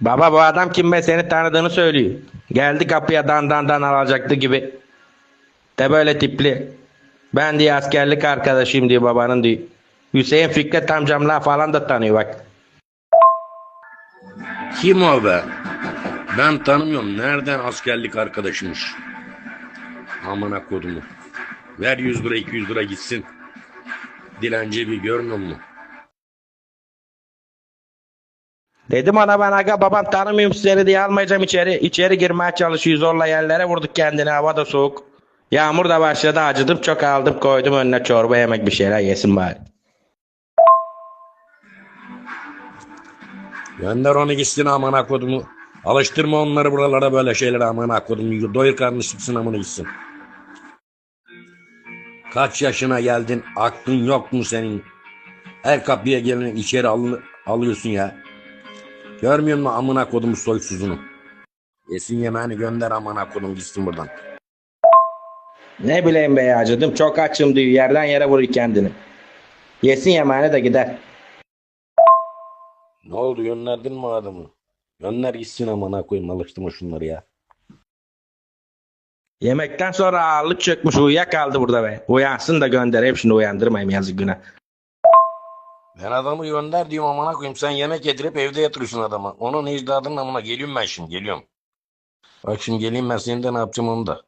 Baba bu adam kim be seni tanıdığını söylüyor. Geldi kapıya dan dan dan alacaktı gibi. De böyle tipli. Ben diye askerlik arkadaşıyım diyor babanın diyor. Hüseyin Fikret amcamla falan da tanıyor bak. Kim o be? Ben tanımıyorum. Nereden askerlik arkadaşımış? Amına kodumu. Ver 100 lira 200 lira gitsin. Dilenci bir görmüyor musun? Dedim ona ben aga babam tanımıyorum sizleri diye almayacağım içeri. İçeri girmeye çalışıyor zorla yerlere vurduk kendini hava da soğuk. Yağmur da başladı acıdım çok aldım koydum önüne çorba yemek bir şeyler yesin bari. Gönder onu gitsin amına kodumu. Alıştırma onları buralara böyle şeylere amına kodumu. Doyur karnı çıksın amına gitsin. Kaç yaşına geldin? Aklın yok mu senin? Her kapıya gelin içeri al, alıyorsun ya. Görmüyor musun amına kodumu soysuzunu? Yesin yemeğini gönder amına kodum gitsin buradan. Ne bileyim be ya çok açım diyor yerden yere vuruyor kendini. Yesin yemeğini de gider. Ne oldu gönderdin mi adamı? Gönder gitsin amına koyayım alıştırma şunları ya. Yemekten sonra ağırlık çökmüş uyuyakaldı burada be. Uyansın da gönder hepsini uyandırmayayım yazık günah. Ben adamı gönder diyorum amına koyayım. Sen yemek yedirip evde yatırıyorsun adama. Onun icdadının amına geliyorum ben şimdi geliyorum. Bak şimdi geleyim ben senin de ne yapacağım onu da.